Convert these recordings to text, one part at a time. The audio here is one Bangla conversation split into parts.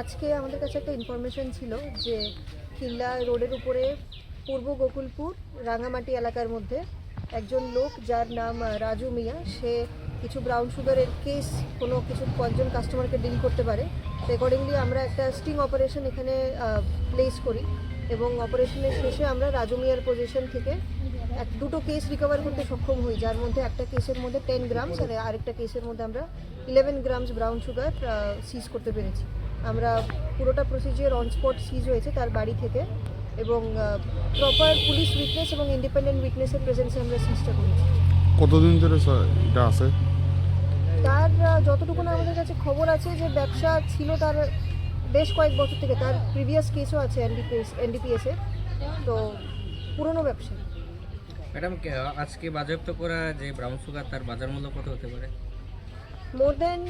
আজকে আমাদের কাছে একটা ইনফরমেশন ছিল যে কিল্লা রোডের উপরে পূর্ব গোকুলপুর, রাঙামাটি এলাকার মধ্যে একজন লোক যার নাম রাজু মিয়া। সে কিছু ব্রাউন সুগারের কেস কোনো কিছু কয়েকজন কাস্টমারকে ডিল করতে পারে। অ্যাকর্ডিংলি আমরা একটা স্টিং অপারেশন এখানে প্লেস করি এবং অপারেশনের শেষে আমরা রাজু মিয়ার পজিশন থেকে এক, দুটো কেস রিকভার করতে সক্ষম হই, যার মধ্যে একটা কেসের মধ্যে টেন গ্রামস আর আরেকটা কেসের মধ্যে আমরা eleven grams brown sugar seize করতে পেরেছি। আমরা পুরোটা প্রসিজিওর অন স্পট সিজ হয়েছে তার বাড়ি থেকে। এবং প্রপার পুলিশ উইটনেস এবং ইন্ডিপেন্ডেন্ট উইটনেসের প্রেজেন্সে আমরা সিজটা করেছি। কতদিন ধরে এটা আছে? তার যতটুকু না আমাদের কাছে খবর আছে যে ব্যবসা ছিল তার বেশ কয়েক বছর থেকে তার প্রিভিয়াস কেসও আছে এনডিপিএস এনডিপিএসের তো পুরনো ব্যবসা। ম্যাডাম আজকে বাজেয়াপ্ত করা যে ব্রাউন সুগার তার বাজার মূল্য কত হতে পারে? মোর দেন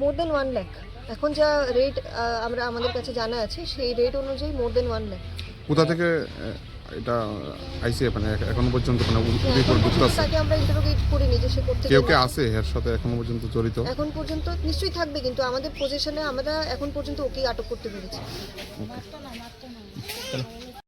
মোর দেন ওয়ান ল্যাক এখন যা রেট আমরা আমাদের কাছে জানা আছে সেই রেট অনুযায়ী মোর দেন ওয়ান ল্যাক কোথা থেকে এটা আইসি মানে এখ- এখনও পর্যন্ত মানে রিপোর্ট ঢুকতেছে তাকে আমরা ইন্টারোগেট করিনি যে সে করতে কেউ কে আছে এর সাথে এখনও পর্যন্ত জড়িত? এখন পর্যন্ত নিশ্চয়ই থাকবে কিন্তু আমাদের পজিশনে আমরা এখন পর্যন্ত ওকে আটক করতে পেরেছি।